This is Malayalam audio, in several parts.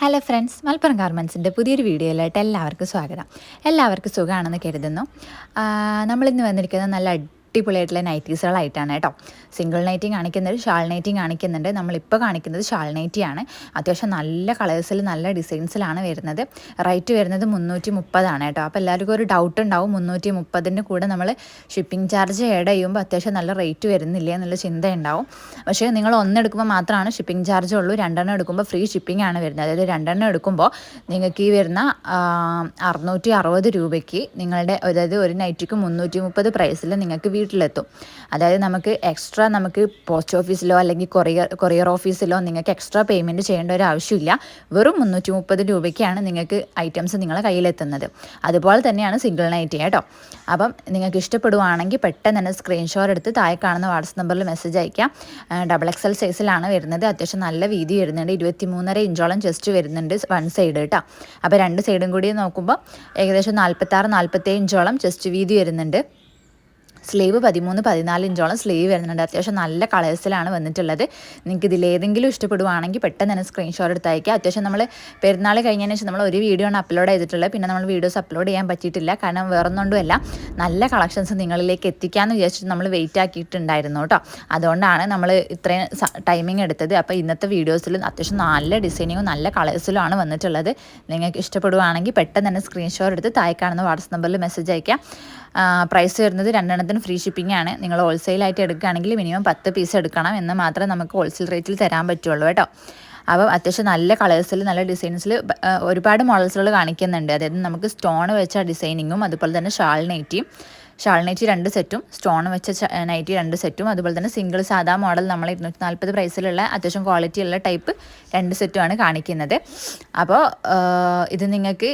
ഹലോ ഫ്രണ്ട്സ് മലപ്പുറം ഗാർമെൻസിന്റെ പുതിയൊരു വീഡിയോയിലായിട്ട് എല്ലാവർക്കും സ്വാഗതം. എല്ലാവർക്കും സുഖമാണെന്ന് കരുതുന്നു. നമ്മളിന്ന് വന്നിരിക്കുന്നത് നല്ല അടിപൊളിയായിട്ടുള്ള നൈറ്റീസുകളായിട്ടാണ് കേട്ടോ. സിംഗിൾ നൈറ്റി കാണിക്കുന്നുണ്ട് ഷാൾ നൈറ്റി കാണിക്കുന്നുണ്ട്. നമ്മളിപ്പോൾ കാണിക്കുന്നത് ഷാൾ നൈറ്റിയാണ് അത്യാവശ്യം നല്ല കളേഴ്സിൽ നല്ല ഡിസൈൻസിലാണ് വരുന്നത്. റേറ്റ് വരുന്നത് മുന്നൂറ്റി മുപ്പതാണ് കേട്ടോ. അപ്പോൾ എല്ലാവർക്കും ഒരു ഡൗട്ട് ഉണ്ടാവും. മുന്നൂറ്റി മുപ്പതിന്റെ കൂടെ നമ്മൾ ഷിപ്പിംഗ് ചാർജ് ആഡ് ചെയ്യുമ്പോൾ അത്യാവശ്യം നല്ല റേറ്റ് വരുന്നില്ല എന്നുള്ള ചിന്ത ഉണ്ടാവും. പക്ഷേ നിങ്ങൾ ഒന്നെടുക്കുമ്പോൾ മാത്രമാണ് ഷിപ്പിംഗ് ചാർജ് ഉള്ളൂ. രണ്ടെണ്ണം എടുക്കുമ്പോൾ ഫ്രീ ഷിപ്പിംഗ് ആണ് വരുന്നത്. അതായത് രണ്ടെണ്ണം എടുക്കുമ്പോൾ നിങ്ങൾക്ക് ഈ വരുന്ന അറുന്നൂറ്റി അറുപത് രൂപയ്ക്ക് നിങ്ങളുടെ അതായത് ഒരു നൈറ്റിക്ക് മുന്നൂറ്റി മുപ്പത് പ്രൈസിൽ നിങ്ങൾക്ക് വീട്ടിലെത്തും. അതായത് നമുക്ക് എക്സ്ട്രാ നമുക്ക് പോസ്റ്റ് ഓഫീസിലോ അല്ലെങ്കിൽ കൊറിയർ കൊറിയർ ഓഫീസിലോ നിങ്ങൾക്ക് എക്സ്ട്രാ പേയ്മെന്റ് ചെയ്യേണ്ട ഒരു ആവശ്യമില്ല. വെറും മുന്നൂറ്റി മുപ്പത് രൂപയ്ക്കാണ് നിങ്ങൾക്ക് ഐറ്റംസ് നിങ്ങളെ കയ്യിലെത്തുന്നത്. അതുപോലെ തന്നെയാണ് സിംഗിൾ നൈറ്റ് കേട്ടോ. അപ്പം നിങ്ങൾക്ക് ഇഷ്ടപ്പെടുവാണെങ്കിൽ പെട്ടെന്ന് തന്നെ സ്ക്രീൻഷോട്ട് എടുത്ത് താഴെ കാണുന്ന വാട്സപ്പ് നമ്പറിൽ മെസ്സേജ് അയക്കാം. ഡബിൾ എക്സൽ സൈസിലാണ് വരുന്നത്. അത്യാവശ്യം നല്ല വീതി വരുന്നുണ്ട്. ഇരുപത്തി മൂന്നര ഇഞ്ചോളം ജസ്റ്റ് വരുന്നുണ്ട് വൺ സൈഡ് കേട്ടോ അപ്പോൾ രണ്ട് സൈഡും കൂടി നോക്കുമ്പോൾ ഏകദേശം നാൽപ്പത്താറ് നാൽപ്പത്തേഴ് ഇഞ്ചോളം ജസ്റ്റ് വീതി വരുന്നുണ്ട്. സ്ലീവ് പതിമൂന്ന് പതിനാല് ഇഞ്ചോളം സ്ലീവ് വരുന്നുണ്ട്. അത്യാവശ്യം നല്ല കളേഴ്സിലാണ് വന്നിട്ടുള്ളത്. നിങ്ങൾക്ക് ഇതിലേതെങ്കിലും ഇഷ്ടപ്പെടുവാണെങ്കിൽ പെട്ടെന്ന് തന്നെ സ്ക്രീൻഷോട്ട് എടുത്ത് അയക്കുക അത്യാവശ്യം നമ്മൾ പെരുന്നാൾ കഴിഞ്ഞതിന് ശേഷം നമ്മൾ ഒരു വീഡിയോ ആണ് അപ്ലോഡ് ചെയ്തിട്ടുള്ളത്. പിന്നെ നമ്മൾ വീഡിയോസ് അപ്ലോഡ് ചെയ്യാൻ പറ്റിയിട്ടില്ല. കാരണം വേറൊന്നുകൊണ്ടുമല്ല നല്ല കളക്ഷൻസ് നിങ്ങളിലേക്ക് എത്തിക്കാമെന്ന് വിചാരിച്ചിട്ട് നമ്മൾ വെയിറ്റ് ആക്കിയിട്ടുണ്ടായിരുന്നു കേട്ടോ. അതുകൊണ്ടാണ് നമ്മൾ ഇത്രയും ടൈമിംഗ് എടുത്തത്. അപ്പോൾ ഇന്നത്തെ വീഡിയോസിൽ അത്യാവശ്യം നല്ല ഡിസൈനിങ്ങും നല്ല കളേഴ്സിലുമാണ് വന്നിട്ടുള്ളത്. നിങ്ങൾക്ക് ഇഷ്ടപ്പെടുവാണെങ്കിൽ പെട്ടെന്ന് തന്നെ സ്ക്രീൻഷോട്ട് എടുത്ത് താഴെ കാണുന്ന വാട്സപ്പ് നമ്പറിൽ മെസ്സേജ് അയക്കാം പ്രൈസ് വരുന്നത് രണ്ടെണ്ണത്തിന് ഫ്രീ ഷിപ്പിംഗ് ആണ്. നിങ്ങൾ ഹോൾസെയിലായിട്ട് എടുക്കുകയാണെങ്കിൽ മിനിമം പത്ത് പീസ് എടുക്കണം എന്ന് മാത്രമേ നമുക്ക് ഹോൾസെയിൽ റേറ്റിൽ തരാൻ പറ്റുള്ളൂ കേട്ടോ. അപ്പോൾ അത്യാവശ്യം നല്ല കളേഴ്സിൽ നല്ല ഡിസൈൻസിൽ ഒരുപാട് മോഡൽസുകൾ കാണിക്കുന്നുണ്ട്. അതായത് നമുക്ക് സ്റ്റോൺ വെച്ച ഡിസൈനിങ്ങും അതുപോലെ തന്നെ ഷാൾ നൈറ്റിയും ഷാൾ നൈറ്റി രണ്ട് സെറ്റും സ്റ്റോൺ വെച്ച നൈറ്റി രണ്ട് സെറ്റും അതുപോലെ തന്നെ സിംഗിൾ സാധാ മോഡൽ നമ്മൾ ഇരുന്നൂറ്റി നാൽപ്പത് പ്രൈസിലുള്ള അത്യാവശ്യം ക്വാളിറ്റി ഉള്ള ടൈപ്പ് രണ്ട് സെറ്റുമാണ് കാണിക്കുന്നത്. അപ്പോൾ ഇത് നിങ്ങൾക്ക്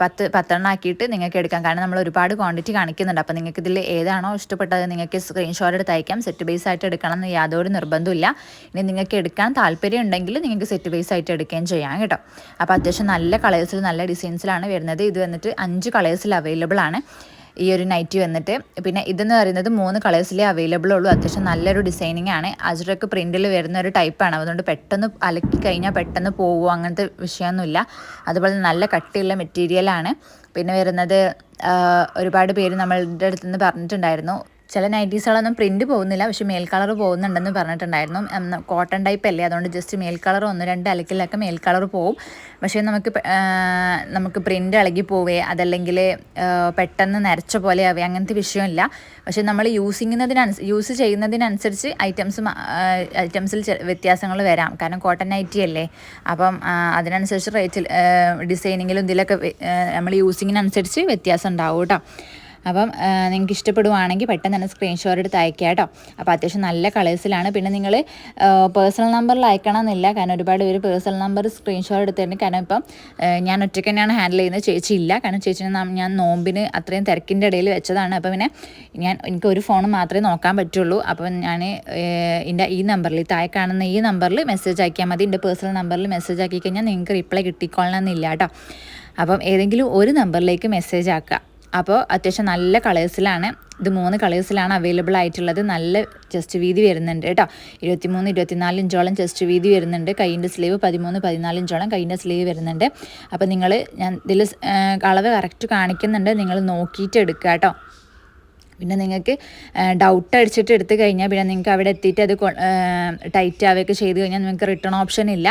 പത്ത് പത്തെണ്ണം ആക്കിയിട്ട് നിങ്ങൾക്ക് എടുക്കാം. കാരണം നമ്മൾ ഒരുപാട് ക്വാണ്ടിറ്റി കാണിക്കുന്നുണ്ട്. അപ്പോൾ നിങ്ങൾക്ക് ഇതിൽ ഏതാണോ ഇഷ്ടപ്പെട്ടത് നിങ്ങൾക്ക് സ്ക്രീൻഷോട്ട് എടുത്ത് അയക്കാം സെറ്റ് ബേസ് ആയിട്ട് എടുക്കണം എന്ന് യാതൊരു നിർബന്ധമില്ല ഇനി നിങ്ങൾക്ക് എടുക്കാൻ താല്പര്യം ഉണ്ടെങ്കിൽ നിങ്ങൾക്ക് സെറ്റ് ബേസ് ആയിട്ട് എടുക്കുകയും ചെയ്യാം കേട്ടോ. അപ്പോൾ അത്യാവശ്യം നല്ല കളേഴ്സിൽ നല്ല ഡിസൈൻസിലാണ് വരുന്നത്. ഇത് വന്നിട്ട് അഞ്ച് കളേഴ്സിൽ അവൈലബിൾ ആണ്. ഈ ഒരു നൈറ്റി വന്നിട്ട്. പിന്നെ ഇതെന്ന് പറയുന്നത് മൂന്ന് കളേഴ്സിലേ അവൈലബിൾ ഉള്ളൂ. അത്യാവശ്യം നല്ലൊരു ഡിസൈനിങ് ആണ്. അജ്രക്ക് പ്രിന്റിൽ വരുന്ന ഒരു ടൈപ്പാണ് അതുകൊണ്ട് പെട്ടെന്ന് അലക്കി കഴിഞ്ഞാൽ പെട്ടെന്ന് പോകുമോ അങ്ങനത്തെ വിഷയമൊന്നുമില്ല. അതുപോലെ നല്ല കട്ടിയുള്ള മെറ്റീരിയലാണ് പിന്നെ വരുന്നത് ഒരുപാട് പേര് നമ്മളുടെ അടുത്ത് നിന്ന് പറഞ്ഞിട്ടുണ്ടായിരുന്നു. ചില നൈറ്റീസുകളൊന്നും പ്രിന്റ് പോകുന്നില്ല. പക്ഷേ മേൽ കളർ പോകുന്നുണ്ടെന്ന് പറഞ്ഞിട്ടുണ്ടായിരുന്നു. കോട്ടൺ ടൈപ്പ് അല്ലേ? അതുകൊണ്ട് ജസ്റ്റ് മേൽ കളർ ഒന്ന് രണ്ട് അലക്കിലൊക്കെ മേൽ കളർ പോവും. പക്ഷേ നമുക്ക് നമുക്ക് പ്രിന്റ് ഇളകി പോവേ അതല്ലെങ്കിൽ പെട്ടെന്ന് നരച്ച പോലെ ആവേ അങ്ങനത്തെ വിഷയമില്ല. പക്ഷേ നമ്മൾ യൂസിങ്ങുന്നതിനനുസ യൂസ് ചെയ്യുന്നതിനനുസരിച്ച് ഐറ്റംസ് ഐറ്റംസിൽ വ്യത്യാസങ്ങൾ വരാം. കാരണം കോട്ടൺ നൈറ്റി അല്ലേ? അപ്പം അതിനനുസരിച്ച് റേറ്റിൽ ഡിസൈനിങ്ങിലും ഇതിലൊക്കെ നമ്മൾ യൂസിങ്ങിനനുസരിച്ച് വ്യത്യാസം ഉണ്ടാവും കേട്ടോ. അപ്പം നിങ്ങൾക്ക് ഇഷ്ടപ്പെടുവാണെങ്കിൽ പെട്ടെന്ന് തന്നെ സ്ക്രീൻഷോട്ട് എടുത്ത് അയക്കുക കേട്ടോ. അപ്പോൾ അത്യാവശ്യം നല്ല കളേഴ്സിലാണ് പിന്നെ നിങ്ങൾ പേഴ്സണൽ നമ്പറിൽ അയക്കണം എന്നില്ല കാരണം ഒരുപാട് പേര് പേഴ്സണൽ നമ്പർ സ്ക്രീൻഷോട്ട് എടുത്തിട്ടുണ്ട്. കാരണം ഇപ്പം ഞാൻ ഒറ്റയ്ക്ക് തന്നെയാണ് ഹാൻഡിൽ ചെയ്യുന്നത്. ചേച്ചി ഇല്ല. കാരണം ചേച്ചിനെ ഞാൻ നോമ്പിന് അത്രയും തിരക്കിന്റെ ഇടയിൽ വെച്ചതാണ്. അപ്പോൾ പിന്നെ ഞാൻ എനിക്ക് ഒരു ഫോൺ മാത്രമേ നോക്കാൻ പറ്റുള്ളൂ. അപ്പം ഞാൻ എന്റെ ഈ നമ്പറിൽ താഴെ കാണുന്ന ഈ നമ്പറിൽ മെസ്സേജ് അയക്കിയാൽ മതി. എന്റെ പേഴ്സണൽ നമ്പറിൽ മെസ്സേജ് ആക്കി കഴിഞ്ഞാൽ നിങ്ങൾക്ക് റിപ്ലൈ കിട്ടിക്കൊള്ളണമെന്നില്ല കേട്ടോ. അപ്പം ഏതെങ്കിലും ഒരു നമ്പറിലേക്ക് മെസ്സേജ് ആക്കുക. അപ്പോൾ അത്യാവശ്യം നല്ല കളേഴ്സിലാണ്. ഇത് മൂന്ന് കളേഴ്സിലാണ് അവൈലബിൾ ആയിട്ടുള്ളത്. നല്ല ചെസ്റ്റ് വീതി വരുന്നുണ്ട് കേട്ടോ. ഇരുപത്തിമൂന്ന് ഇരുപത്തിനാല് ഇഞ്ചോളം ചെസ്റ്റ് വീതി വരുന്നുണ്ട്. കൈയിന്റെ സ്ലീവ് പതിമൂന്ന് പതിനാല് ഇഞ്ചോളം കൈയിന്റെ സ്ലീവ് വരുന്നുണ്ട്. അപ്പോൾ നിങ്ങൾ ഞാൻ ഇതിൽ അളവ് കറക്റ്റ് കാണിക്കുന്നുണ്ട്. നിങ്ങൾ നോക്കിയിട്ട് എടുക്കുക കേട്ടോ. പിന്നെ നിങ്ങൾക്ക് ഡൗട്ട് അടിച്ചിട്ട് എടുത്തു കഴിഞ്ഞാൽ പിന്നെ നിങ്ങൾക്ക് അവിടെ എത്തിയിട്ട് അത് ടൈറ്റ് ആവുകയൊക്കെ ചെയ്ത് കഴിഞ്ഞാൽ നിങ്ങൾക്ക് റിട്ടേൺ ഓപ്ഷൻ ഇല്ല.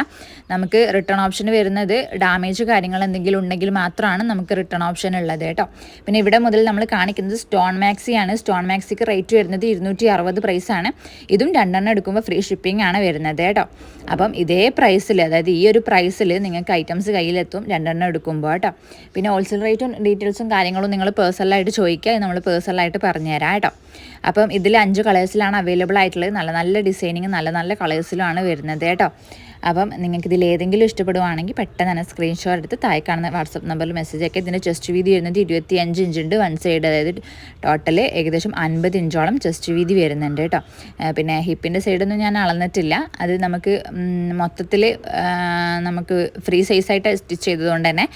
നമുക്ക് റിട്ടേൺ ഓപ്ഷൻ വരുന്നത് ഡാമേജ് കാര്യങ്ങൾ എന്തെങ്കിലും ഉണ്ടെങ്കിൽ മാത്രമാണ് നമുക്ക് റിട്ടേൺ ഓപ്ഷൻ ഉള്ളത് കേട്ടോ. പിന്നെ ഇവിടെ മുതൽ നമ്മൾ കാണിക്കുന്നത് സ്റ്റോൺ മാക്സിയാണ് സ്റ്റോൺ മാക്സിക്ക് റേറ്റ് വരുന്നത് ഇരുന്നൂറ്റി അറുപത് പ്രൈസാണ് ഇതും രണ്ടെണ്ണം എടുക്കുമ്പോൾ ഫ്രീ ഷിപ്പിംഗ് ആണ് വരുന്നത് കേട്ടോ. അപ്പം ഇതേ പ്രൈസിൽ അതായത് ഈ ഒരു പ്രൈസിൽ നിങ്ങൾക്ക് ഐറ്റംസ് കയ്യിലെത്തും രണ്ടെണ്ണം എടുക്കുമ്പോൾ കേട്ടോ. പിന്നെ ഹോൾസെയിൽ റേറ്റും ഡീറ്റെയിൽസും കാര്യങ്ങളും നിങ്ങൾ പേഴ്സണലായിട്ട് ചോദിക്കുക. നമ്മൾ പേഴ്സണലായിട്ട് പറഞ്ഞുതരാം കേട്ടോ അപ്പം ഇതിൽ അഞ്ച് കളേഴ്സിലാണ് അവൈലബിൾ ആയിട്ടുള്ളത്. നല്ല നല്ല ഡിസൈനിങ് നല്ല നല്ല കളേഴ്സിലുമാണ് വരുന്നത് കേട്ടോ. അപ്പം നിങ്ങൾക്ക് ഇതിൽ ഏതെങ്കിലും ഇഷ്ടപ്പെടുവാണെങ്കിൽ പെട്ടെന്ന് തന്നെ സ്ക്രീൻഷോട്ട് എടുത്ത് താഴെ കാണുന്ന വാട്സപ്പ് നമ്പറിൽ മെസ്സേജ് ഒക്കെ ഇതിന്റെ ചെസ്റ്റ് വീതി വരുന്നത് ഇരുപത്തി അഞ്ച് ഇഞ്ച് ഉണ്ട്. വൺ സൈഡ് അതായത് ടോട്ടൽ ഏകദേശം അൻപത് ഇഞ്ചോളം ചെസ്റ്റ് വീതി വരുന്നുണ്ട് കേട്ടോ. പിന്നെ ഹിപ്പിന്റെ സൈഡൊന്നും ഞാൻ അളന്നിട്ടില്ല. അത് നമുക്ക് മൊത്തത്തിൽ നമുക്ക് ഫ്രീ സൈസായിട്ട് സ്റ്റിച്ച് ചെയ്തതുകൊണ്ട് തന്നെ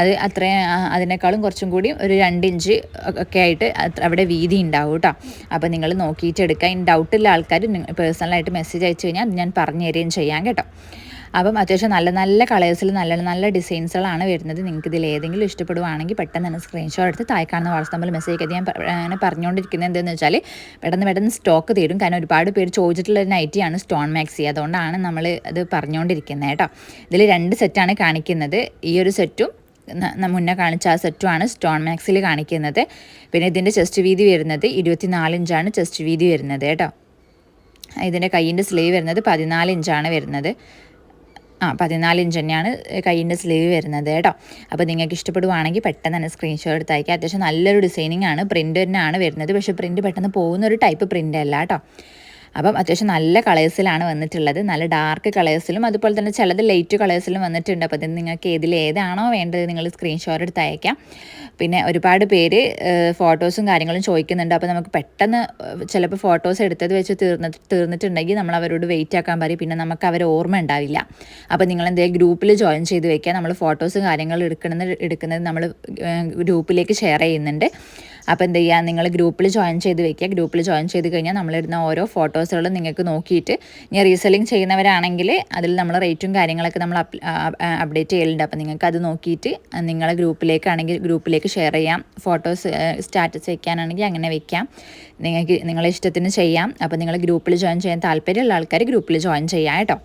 അത് അത്രയും അതിനേക്കാളും കുറച്ചും കൂടി ഒരു രണ്ട് ഇഞ്ച് ഒക്കെ ആയിട്ട് അവിടെ വീതി ഉണ്ടാവും കേട്ടോ. അപ്പോൾ നിങ്ങൾ നോക്കിയിട്ട് എടുക്കുക. ഇനി ഡൗട്ടുള്ള ആൾക്കാർ പേഴ്സണലായിട്ട് മെസ്സേജ് അയച്ചു കഴിഞ്ഞാൽ ഞാൻ പറഞ്ഞു തരികയും ചെയ്യാം കേട്ടോ. അപ്പം അത്യാവശ്യം നല്ല നല്ല കളേഴ്സിൽ നല്ല നല്ല ഡിസൈൻസുകളാണ് വരുന്നത്. നിങ്ങൾക്ക് ഇതിൽ ഏതെങ്കിലും ഇഷ്ടപ്പെടുവാണെങ്കിൽ പെട്ടെന്ന് തന്നെ സ്ക്രീൻഷോട്ട് എടുത്ത് താഴെ കാണുന്ന വാട്സ് നമ്പറിൽ മെസ്സേജ് ഞാൻ അങ്ങനെ പറഞ്ഞുകൊണ്ടിരിക്കുന്നത് എന്തെന്ന് വെച്ചാൽ പെട്ടെന്ന് പെട്ടെന്ന് സ്റ്റോക്ക് തീരും. കാരണം ഒരുപാട് പേര് ചോദിച്ചിട്ടുള്ള ഒരു നൈറ്റിയാണ് സ്റ്റോൺ മാക്സി അതുകൊണ്ടാണ് നമ്മൾ അത് പറഞ്ഞുകൊണ്ടിരിക്കുന്നത് കേട്ടോ. ഇതിൽ രണ്ട് സെറ്റാണ് കാണിക്കുന്നത്. ഈ ഒരു സെറ്റും മുന്നേ കാണിച്ച ആ സെറ്റുമാണ് സ്റ്റോൺ മാക്സിൽ കാണിക്കുന്നത്. പിന്നെ ഇതിന്റെ ചെസ്റ്റ് വീതി വരുന്നത് ഇരുപത്തി നാല് ഇഞ്ചാണ് ചെസ്റ്റ് വീതി വരുന്നത് കേട്ടോ. ഇതിന്റെ കയ്യിന്റെ സ്ലീവ് വരുന്നത് പതിനാല് ഇഞ്ചാണ് വരുന്നത്. ആ പതിനാല് ഇഞ്ച് തന്നെയാണ് കയ്യിന്റെ സ്ലീവ് വരുന്നത് കേട്ടോ. അപ്പോൾ നിങ്ങൾക്ക് ഇഷ്ടപ്പെടുവാണെങ്കിൽ പെട്ടെന്ന് തന്നെ സ്ക്രീൻഷോട്ട് എടുത്ത് അയക്കുക അത്യാവശ്യം നല്ലൊരു ഡിസൈനിങ് ആണ് പ്രിന്റ് തന്നെയാണ് വരുന്നത്. പക്ഷേ പ്രിന്റ് പെട്ടെന്ന് പോകുന്ന ഒരു ടൈപ്പ് പ്രിന്റ് അല്ല കേട്ടോ. അപ്പം അത്യാവശ്യം നല്ല കളേഴ്സിലാണ് വന്നിട്ടുള്ളത്. നല്ല ഡാർക്ക് കളേഴ്സിലും അതുപോലെ തന്നെ ചിലത് ലൈറ്റ് കളേഴ്സിലും വന്നിട്ടുണ്ട്. അപ്പോൾ ഇത് നിങ്ങൾക്ക് ഏതിൽ ഏതാണോ വേണ്ടത് നിങ്ങൾ സ്ക്രീൻഷോട്ട് എടുത്ത് അയക്കാം. പിന്നെ ഒരുപാട് പേര് ഫോട്ടോസും കാര്യങ്ങളും ചോദിക്കുന്നുണ്ട്. അപ്പോൾ നമുക്ക് പെട്ടെന്ന് ചിലപ്പോൾ ഫോട്ടോസ് എടുത്തത് വെച്ച് തീർന്ന തീർന്നിട്ടുണ്ടെങ്കിൽ നമ്മൾ അവരോട് വെയിറ്റ് ആക്കാൻ പറയും. പിന്നെ നമുക്ക് അവരെ ഓർമ്മ ഉണ്ടാവില്ല. അപ്പോൾ നിങ്ങൾ എന്തെങ്കിലും ഗ്രൂപ്പിൽ ജോയിൻ ചെയ്ത് വെക്കുക. നമ്മൾ ഫോട്ടോസും കാര്യങ്ങളും എടുക്കുന്നത് എടുക്കുന്നത് നമ്മൾ ഗ്രൂപ്പിലേക്ക് ഷെയർ ചെയ്യുന്നുണ്ട്. അപ്പോൾ എന്ത് ചെയ്യുക നിങ്ങൾ ഗ്രൂപ്പിൽ ജോയിൻ ചെയ്ത് വെക്കുക ഗ്രൂപ്പിൽ ജോയിൻ ചെയ്ത് കഴിഞ്ഞാൽ നമ്മളിടുന്ന ഓരോ ഫോട്ടോസുകളും നിങ്ങൾക്ക് നോക്കിയിട്ട് ഇനി റീസെല്ലിംഗ് ചെയ്യുന്നവരാണെങ്കിൽ അതിൽ നമ്മൾ റേറ്റും കാര്യങ്ങളൊക്കെ നമ്മൾ അപ്ഡേറ്റ് ചെയ്യലുണ്ട്. അപ്പോൾ നിങ്ങൾക്ക് അത് നോക്കിയിട്ട് നിങ്ങളെ ഗ്രൂപ്പിലേക്കാണെങ്കിൽ ഗ്രൂപ്പിലേക്ക് ഷെയർ ചെയ്യാം. ഫോട്ടോസ് സ്റ്റാറ്റസ് വെക്കാനാണെങ്കിൽ അങ്ങനെ വെക്കാം. നിങ്ങൾക്ക് നിങ്ങളെ ഇഷ്ടത്തിന് ചെയ്യാം. അപ്പോൾ നിങ്ങൾ ഗ്രൂപ്പിൽ ജോയിൻ ചെയ്യാൻ താല്പര്യമുള്ള ആൾക്കാർ ഗ്രൂപ്പിൽ ജോയിൻ ചെയ്യാം കേട്ടോ.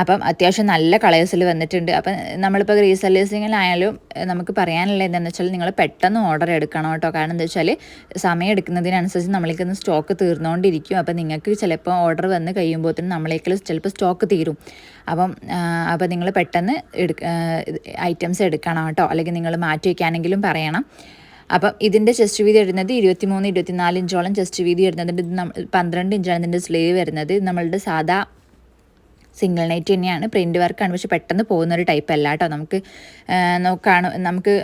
അപ്പം അത്യാവശ്യം നല്ല കളേഴ്സിൽ വന്നിട്ടുണ്ട്. അപ്പം നമ്മളിപ്പോൾ റീസെല്ലേഴ്സിങ്ങിലായാലും നമുക്ക് പറയാനുള്ള എന്താണെന്ന് വെച്ചാൽ നിങ്ങൾ പെട്ടെന്ന് ഓർഡർ എടുക്കണം കേട്ടോ. കാരണം എന്താ വെച്ചാൽ സമയം എടുക്കുന്നതിനനുസരിച്ച് നമ്മളിക്കുന്ന സ്റ്റോക്ക് തീർന്നുകൊണ്ടിരിക്കും അപ്പം നിങ്ങൾക്ക് ചിലപ്പോൾ ഓർഡർ വന്ന് കഴിയുമ്പോഴത്തേനും നമ്മളേക്കിൽ ചിലപ്പോൾ സ്റ്റോക്ക് തീരും. അപ്പം അപ്പം നിങ്ങൾ പെട്ടെന്ന് എടുക്ക ഐറ്റംസ് എടുക്കണം കേട്ടോ. അല്ലെങ്കിൽ നിങ്ങൾ മാറ്റി വയ്ക്കാനെങ്കിലും പറയണം. അപ്പം ഇതിന്റെ ചെസ്റ്റ് വീതി വരുന്നത് ഇരുപത്തി ഇരുപത്തിനാല് ഇഞ്ചോളം ചെസ്റ്റ് വീതി വരുന്നത്. പന്ത്രണ്ട് ഇഞ്ചാണ് ഇതിന്റെ സ്ലീവ് വരുന്നത്. നമ്മളുടെ സാധാ സിംഗിൾ നൈറ്റ് തന്നെയാണ്. പ്രിന്റ് വർക്കാണ് പക്ഷെ പെട്ടെന്ന് പോകുന്ന ഒരു ടൈപ്പ് അല്ല കേട്ടോ. നമുക്ക് കാണും നമുക്ക്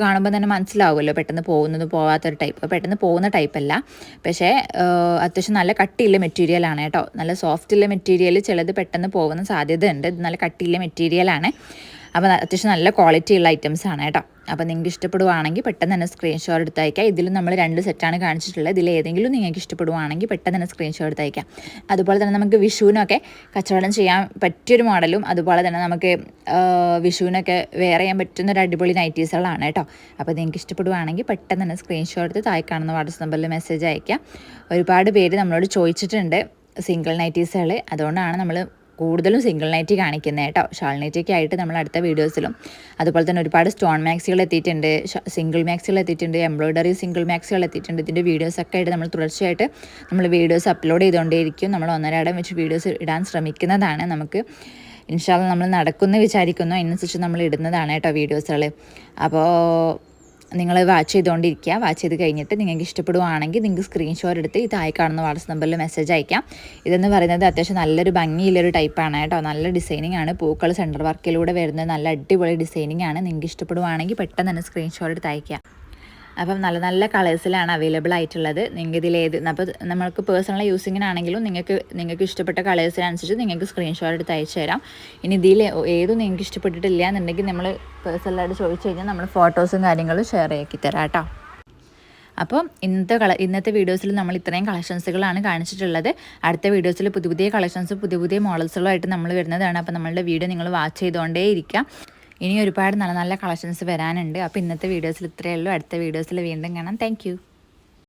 കാണുമ്പോൾ തന്നെ മനസ്സിലാവുമല്ലോ പെട്ടെന്ന് പോകുന്നത് പോവാത്തൊരു ടൈപ്പ് പെട്ടെന്ന് പോകുന്ന ടൈപ്പ് അല്ല. പക്ഷേ അത്യാവശ്യം നല്ല കട്ടിയുള്ള മെറ്റീരിയലാണ് കേട്ടോ. നല്ല സോഫ്റ്റുള്ള മെറ്റീരിയൽ ചിലത് പെട്ടെന്ന് പോകുന്ന സാധ്യത ഉണ്ട് നല്ല കട്ടിയുള്ള മെറ്റീരിയലാണ് അപ്പോൾ അത്യാവശ്യം നല്ല ക്വാളിറ്റി ഉള്ള ഐറ്റംസ് ആണ് കേട്ടോ. അപ്പോൾ നിങ്ങൾക്ക് ഇഷ്ടപ്പെടുവാണെങ്കിൽ പെട്ടെന്ന് തന്നെ സ്ക്രീൻഷോട്ട് എടുത്ത് അയക്കാം ഇതിലും നമ്മൾ രണ്ട് സെറ്റാണ് കാണിച്ചിട്ടുള്ളത്. ഇതിൽ ഏതെങ്കിലും നിങ്ങൾക്ക് ഇഷ്ടപ്പെടുവാണെങ്കിൽ പെട്ടെന്ന് തന്നെ സ്ക്രീൻഷോട്ട് എടുത്ത് അയക്കാം അതുപോലെ തന്നെ നമുക്ക് വിഷുവിനൊക്കെ കച്ചവടം ചെയ്യാൻ പറ്റിയൊരു മോഡലും അതുപോലെ തന്നെ നമുക്ക് വിഷുവിനൊക്കെ വേറെ ചെയ്യാൻ പറ്റുന്ന ഒരു അടിപൊളി നൈറ്റീസുകളാണ് കേട്ടോ. അപ്പോൾ നിങ്ങൾക്ക് ഇഷ്ടപ്പെടുവാണെങ്കിൽ പെട്ടെന്ന് തന്നെ സ്ക്രീൻഷോട്ട് എടുത്ത് താഴെ കാണുന്ന വാട്സപ്പ് നമ്പറിൽ മെസ്സേജ് അയക്കാം. ഒരുപാട് പേര് നമ്മളോട് ചോദിച്ചിട്ടുണ്ട് സിംഗിൾ നൈറ്റീസുകൾ അതുകൊണ്ടാണ് നമ്മൾ കൂടുതലും സിംഗിൾ നൈറ്റി കാണിക്കുന്നത് കേട്ടോ ഷാൾ നൈറ്റിയൊക്കെ ആയിട്ട് നമ്മൾ അടുത്ത വീഡിയോസിലും. അതുപോലെ തന്നെ ഒരുപാട് സ്റ്റോൺ മാക്സികൾ എത്തിയിട്ടുണ്ട്. സിംഗിൾ മാക്സികൾ എത്തിയിട്ടുണ്ട്. എംബ്രോയിഡറി സിംഗിൾ മാക്സികൾ എത്തിയിട്ടുണ്ട്. ഇതിന്റെ വീഡിയോസൊക്കെ ആയിട്ട് നമ്മൾ തുടർച്ചയായിട്ട് നമ്മൾ വീഡിയോസ് അപ്ലോഡ് ചെയ്തുകൊണ്ടേയിരിക്കും. നമ്മൾ ഒന്നരാടം വെച്ച് വീഡിയോസ് ഇടാൻ ശ്രമിക്കുന്നതാണ് നമുക്ക്. ഇൻഷാല്ല നമ്മൾ നടക്കുന്നു വിചാരിക്കുന്നു. അതിനനുസരിച്ച് നമ്മൾ ഇടുന്നതാണ് കേട്ടോ വീഡിയോസുകൾ അപ്പോൾ നിങ്ങൾ വാച്ച് ചെയ്തുകൊണ്ടിരിക്കുക. വാച്ച് ചെയ്ത് കഴിഞ്ഞിട്ട് നിങ്ങൾക്ക് ഇഷ്ടപ്പെടുവാണെങ്കിൽ നിങ്ങൾക്ക് സ്ക്രീൻഷോട്ട് എടുത്ത് ഈ കാണുന്ന വാട്സപ്പ് നമ്പറിൽ മെസ്സേജ് അയക്കാം. ഇതെന്ന് പറയുന്നത് അത്യാവശ്യം നല്ലൊരു ഭംഗിയുള്ളൊരു ടൈപ്പാണ് കേട്ടോ. നല്ല ഡിസൈനിങ് ആണ്. പൂക്കൾ സെന്റർ വർക്കിലൂടെ വരുന്നത് നല്ല അടിപൊളി ഡിസൈനിങ് ആണ്. നിങ്ങൾക്ക് ഇഷ്ടപ്പെടുവാണെങ്കിൽ പെട്ടെന്ന് തന്നെ സ്ക്രീൻഷോട്ട് എടുത്ത് അയക്കാം അപ്പം നല്ല നല്ല കളേഴ്സിലാണ് അവൈലബിൾ ആയിട്ടുള്ളത്. നിങ്ങൾക്ക് ഇതിൽ ഏത് അപ്പോൾ നമ്മൾക്ക് പേഴ്സണൽ യൂസിങ്ങിനാണെങ്കിലും നിങ്ങൾക്ക് നിങ്ങൾക്ക് ഇഷ്ടപ്പെട്ട കളേഴ്സിനനുസരിച്ച് നിങ്ങൾക്ക് സ്ക്രീൻഷോട്ട് എടുത്ത് അയച്ചു തരാം. ഇനി ഇതിൽ ഏതും നിങ്ങൾക്ക് ഇഷ്ടപ്പെട്ടിട്ടില്ല എന്നുണ്ടെങ്കിൽ നമ്മൾ പേഴ്സണലായിട്ട് ചോദിച്ചു കഴിഞ്ഞാൽ നമ്മൾ ഫോട്ടോസും കാര്യങ്ങളും ഷെയർ ആക്കി തരാം കേട്ടോ. അപ്പം ഇന്നത്തെ കള ഇന്നത്തെ വീഡിയോസിൽ നമ്മൾ ഇത്രയും കളക്ഷൻസുകളാണ് കാണിച്ചിട്ടുള്ളത്. അടുത്ത വീഡിയോസിൽ പുതിയ പുതിയ കളക്ഷൻസ് പുതിയ പുതിയ മോഡൽസുകളായിട്ട് നമ്മൾ വരുന്നതാണ്. അപ്പോൾ നമ്മളുടെ വീഡിയോ നിങ്ങൾ വാച്ച് ചെയ്തുകൊണ്ടേ ഇരിക്കുക ഇനി ഒരുപാട് നല്ല നല്ല കളക്ഷൻസ് വരാനുണ്ട്. അപ്പോൾ ഇന്നത്തെ വീഡിയോസിൽ ഇത്രയേ ഉള്ളൂ. അടുത്ത വീഡിയോസിൽ വീണ്ടും കാണാം. താങ്ക്